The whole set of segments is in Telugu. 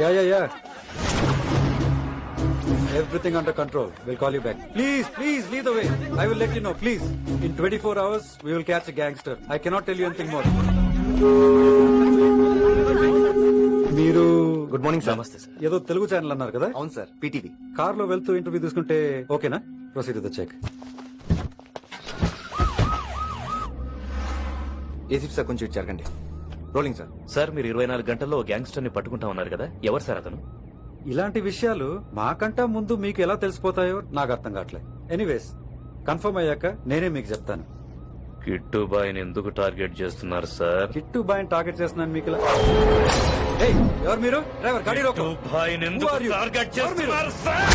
Yeah yeah yeah Everything under control. We'll call you back. Please, please, lead the way. I will let you know, please. In 24 hours, we will catch a gangster. I cannot tell you anything more. మీరు good morning sir namaste sir ఏదో తెలుగు ఛానల్ అన్నారు కదా అవును సార్ పీటీవీ కార్లో వెళ్తూ ఇంటర్వ్యూ తీసుకుంటే ఓకేనా proceed the check ACP sir కొంచెం జరగండి రోలింగ్ సార్ సార్ మీరు ఇరవై నాలుగు గంటల్లో గ్యాంగ్స్టర్ని పట్టుకుంటా ఉన్నారు కదా? ఎవరు సార్ అతను? ఇలాంటి విషయాలు మాకంటా ముందు మీకు ఎలా తెలిసిపోతాయో నాకు అర్థం కావట్లేదు ఎనీవేస్ కన్ఫర్మ్ అయ్యాక నేనే మీకు చెప్తాను. కిట్టు బాయ్ని ఎందుకు టార్గెట్ చేస్తున్నారు సార్? కిట్టు బాయ్ టార్గెట్ చేస్తున్నాను మీకు ఇలా ఏయ్, ఎవరు మీరు? డ్రైవర్ గాడి you? టార్గెట్? చేస్తున్నారు సార్?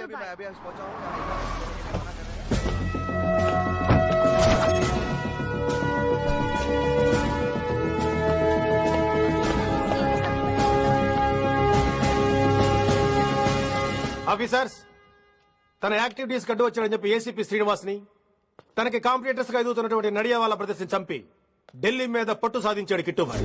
अभी अभी मैं अभी पहुंचा हूँ ఆఫీసర్స్ తన యాక్టివిటీస్ కట్టు వచ్చాడని చెప్పి ఏసీపీ శ్రీనివాస్ ని తనకి కాంపిటేటర్స్ గా ఎదుగుతున్నటువంటి నడియా వాళ్ళ ప్రదర్శన చంపి ఢిల్లీ మీద పట్టు సాధించాడు కిట్టుభాయ్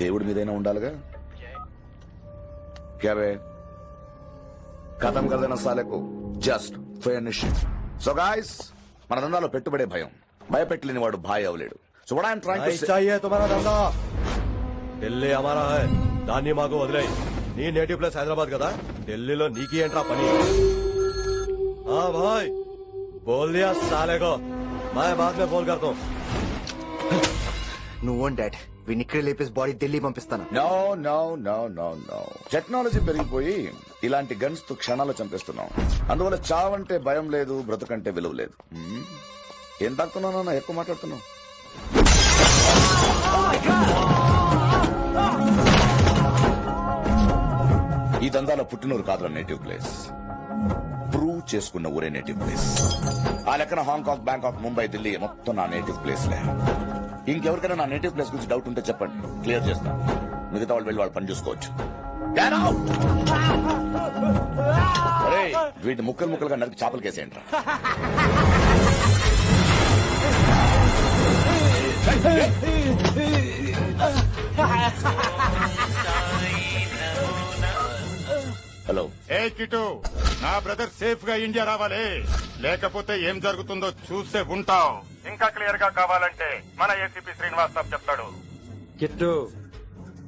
దేవుడి మీదైనా ఉండాలిగా క్యాబే కథం కదన సాలకు జస్ట్ ఫినిష్ సో గాయస్ మన దందాలో పెట్టుబడే భయం భయపెట్టలేని వాడు భాయ్ అవలేడు so what I'm trying to चाहिए तुम्हारा धंधा ఢిల్లీ हमारा है దాన్ని మాకు వదిలే నీ నేటివ్ ప్లేస్ హైదరాబాద్ కదా ఢిల్లీలో నీకి ఏంట్రా పని हाँ भाई बोल दिया साले को मैं बाद में फोन करता हूँ నువ్వు డాడ్ వీడిని ఇక్కడ లేపేసి బాడీ ఢిల్లీ పంపిస్తాను. No no no no no technology పెరిగిపోయి ఇలాంటి గన్స్తో క్షణాలు చంపేస్తున్నాం. అందువల్ల చావంటే భయం లేదు బ్రతుకంటే విలువ లేదు. Hmm? ఏం తాకుతున్నావు ఎక్కువ మాట్లాడుతున్నావు. ఈ దందాలో పుట్టినూరు కాదురా నేటివ్ ప్లేస్ ప్రూవ్ చేసుకున్న ఊరే నేటివ్ ప్లేస్ ఆ లెక్కన హాంకాంగ్ బ్యాంకాక్ ముంబై ఢిల్లీ మొత్తం నా నేటివ్ ప్లేస్ లే. ఇంకెవరికైనా నా నేటివ్ ప్లేస్ గురించి డౌట్ ఉంటే చెప్పండి. క్లియర్ చేస్తాను మిగతా వాళ్ళు వెళ్ళి వాళ్ళు పని చూసుకోవచ్చు. వీటి ముక్కలు ముక్కలుగా నరికి చేపలు కేసేయండి హలో ఏ కిటు నా బ్రదర్ సేఫ్గా ఇండియా రావాలి. లేకపోతే ఏం జరుగుతుందో చూస్తే ఉంటాం. ఇంకా క్లియర్గా కావాలంటే మన ఏసీపీ శ్రీనివాస్ సాబ్ చెప్తాడు. కిట్టు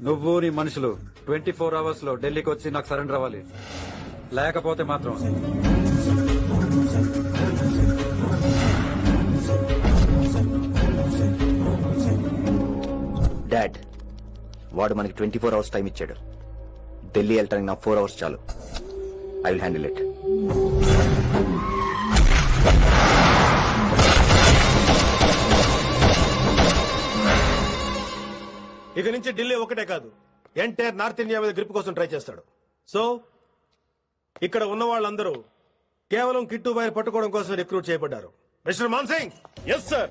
నువ్వు నీ మనుషులు ట్వంటీ ఫోర్ అవర్స్లో ఢిల్లీకి వచ్చి నాకు సరెండర్ అవ్వాలి. లేకపోతే మాత్రం. డాడ్ వాడు మనకి ట్వంటీ ఫోర్ అవర్స్ టైం ఇచ్చాడు. ఢిల్లీ వెళ్ళటానికి నాకు ఫోర్ అవర్స్ చాలు. I will handle it. ఇక నుంచి ఢిల్లీ ఒకటే కాదు ఎంటైర్ నార్త్ ఇండియా మీద గ్రిప్ కోసం ట్రై చేస్తాడు సో ఇక్కడ ఉన్న వాళ్ళందరూ కేవలం కిట్టు బాయ్ పట్టుకోవడం కోసం రిక్రూట్ చేయబడ్డారు मिस्टर मान सिंह यस सर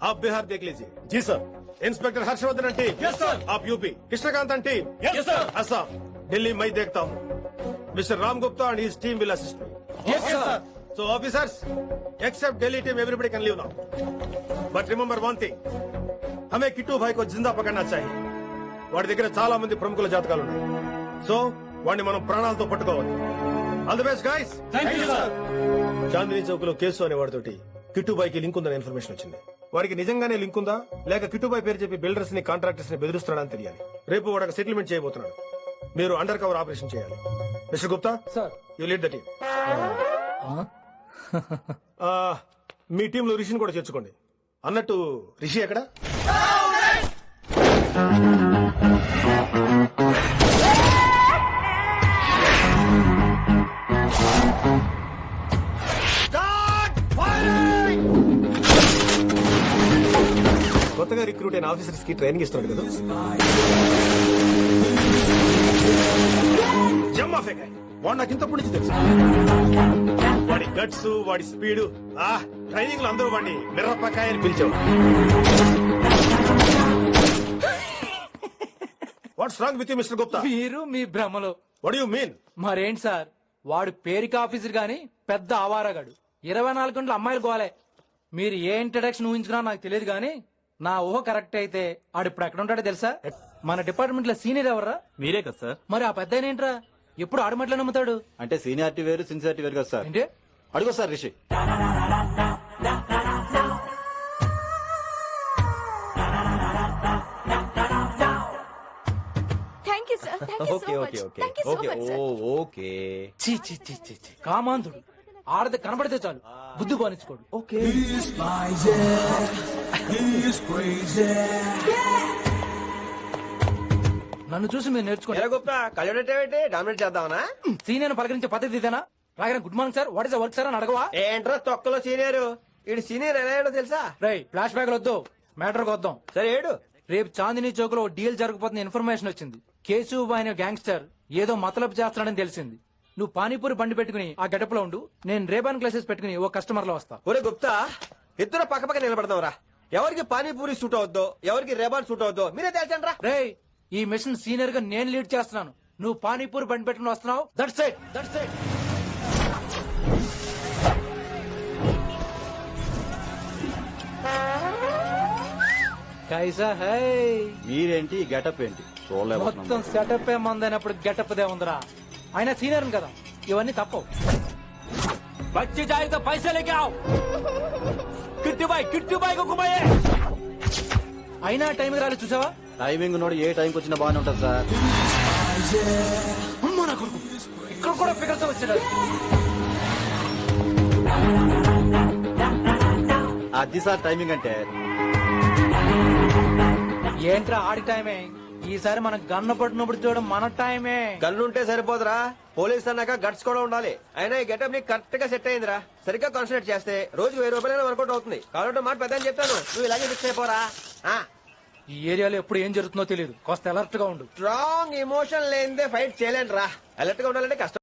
आप बिहार देख लीजिए जी sir inspector Harshvardhan team yes sir आप UP Krishnakant team yes sir Assam Delhi मैं देखता हूँ mister Ram Gupta and his team will assist me yes sir so officers except Delhi team everybody can leave now but remember one thing हमें किट्टू भाई को जिंदा पकड़ना चाहिए వాడి దగ్గర చాలా మంది ప్రముఖుల జాతకాలు ఉన్నాయి. సో వాడిని మనం ప్రాణాలతో పట్టుకోవాలి. All the best guys Chandni చౌక్లో case అనే వాడితోటి కిట్టుబాయికి లింక్ ఉందనే ఇన్ఫర్మేషన్ వచ్చింది. వారికి నిజంగానే లింక్ ఉందా? లేక కిట్టుబాయి పేరు చెప్పి బిల్డర్స్ని కాంట్రాక్టర్స్ని బెదిరిస్తున్నాడని తెలియాలి. రేపు వాడు సెటిల్మెంట్ చేయబోతున్నాడు. మీరు అండర్ కవర్ ఆపరేషన్ చేయాలి. Mister Gupta? Sir you lead the team మీ టీంలో రిషిని కూడా చేర్చుకోండి. అన్నట్టు రిషి ఎక్కడ? కొత్తగా రిక్రూట్ అయిన ఆఫీసర్స్కి ట్రైనింగ్ ఇస్తున్నాడు కదా? జమ్మా ఫేకాయ్ వాడు నాకు ఇంతప్పటి నుంచి తెలుసు. వాడి గట్స్ వాడి స్పీడ్ ఆ ట్రైనింగ్లో అందరూ వాడిని మిర్రపకాయ అని పిలిచేవాడు what's wrong with mister Gupta మీరు మీ భ్రమలో. వాట్ యు మీన్ మరేంటి సార్? వాడు పేరుకి ఆఫీసర్ గాని పెద్ద ఆవారగాడు. ఇరవై నాలుగు గంటలు అమ్మాయిలు గోలే. మీరు ఏ ఇంట్రడక్షన్ ఊహించుకున్నా నాకు తెలియదు కానీ నా ఊహ కరెక్ట్ అయితే ఆడు ఇప్పుడు ఎక్కడ ఉంటాడో తెలుసా? మన డిపార్ట్మెంట్లో సీనియర్ ఎవర్రా? మీరే కదా సార్. మరి ఆ పెద్ద ఏంట్రా? ఎప్పుడు ఆడమట్లే నమ్ముతాడు? అంటే సీనియారిటీ వేరు సిన్సియారిటీ వేరు కదా సార్. ఏంటి? అడుగు sir Rishi. So much sir okay చీ చీ చీ చీ చీ కామాంధుడు. ఆడది కనబడితే చాలు. బుద్ధి బానించుకోడు ఓకే నన్ను చూసి మీరు నేర్చుకోండి. గుప్తా కళ్ళేంటి డామినేట్ చేద్దామనా? సీనియర్ పలకరించే పద్ధతి ఇదేనా? రాగానే good morning sir. What is work sir అని అడగవా? ఏంట్రా తొక్కలో సీనియర్? ఇడు సీనియర్ ఎలా ఏడో తెలుసా? రై ఫ్లాష్ బ్యాక్ వద్దు. మ్యాటర్ వద్దాం. సరే ఏడు. రేపు చాందినీ చౌక్లో డీల్ జరగబోతున్న ఇన్ఫర్మేషన్ వచ్చింది. కేశవ్ అనే గ్యాంగ్స్టర్ ఏదో మతలబు చేస్తున్నాడని తెలిసింది. నువ్వు పానీపూరి బండి పెట్టుకుని ఆ గడపలో ఉండు. నేను రేబాన్ క్లాసెస్ పెట్టుకుని ఓ కస్టమర్లో వస్తా. ఒరే గుప్తా ఇద్దరు పక్క పక్క నిలబడదాంరా ఎవరికి పానీపూరి సూట్ అవుద్దో ఎవరికి రేబాన్ సూట్ అవుద్దో మీరే తేల్చండి రా రేయ్ ఈ మిషన్ సీనియర్గా నేను లీడ్ చేస్తున్నాను. నువ్వు పానీపూరి బండి పెట్టుకుని వస్తున్నావు. దట్ సైడ్ దట్ సైడ్ కైసా హై మీరేంటి గెటప్ ఏంటి? మొత్తం సెటప్ ఏ మందైనప్పుడు గెటప్ దే ఉందిరా. ఆయన సీనియర్ కదా ఇవన్నీ తప్పవు. బచ్చి జాయితో పైసలకి ఆవు కిట్టు బాయ్ కుక్కుబాయే అయినా టైం రాలేదు చూసావా? టైమింగ్ నోడు ఏ టైంకి వచ్చినా బాగానే ఉంటుంది సార్. ఇక్కడ కూడా ఫిగర్స్ వచ్చాడు. అది సార్ టైమింగ్ అంటే. ఏంట్రా ఆడి టైమే? ఈసారి మనం గన్న పట్టినప్పుడు చూడడం మన టైమే. గన్నుంటే సరిపోదురా. పోలీస్ అన్నాక గట్స్ కూడా ఉండాలి. అయినా ఈ గెటప్ నీకు కరెక్ట్గా సెట్ అయిందిరా సరిగ్గా కాన్సన్ట్రేట్ చేస్తే రోజు వెయ్యి రూపాయలైనా వర్కౌట్ అవుతుంది. కాబట్టి మాట పెద్ద చెప్తాను. నువ్వు ఇలాగే ఫిక్స్ అయిపోరా. ఈ ఏరియాలో ఎప్పుడు ఏం జరుగుతుందో తెలియదు కాస్త అలర్ట్గా ఉండు. స్ట్రాంగ్ ఎమోషన్ లేనిదే ఫైట్ చేయలేండి రా అలర్ట్గా ఉండాలంటే కష్టం.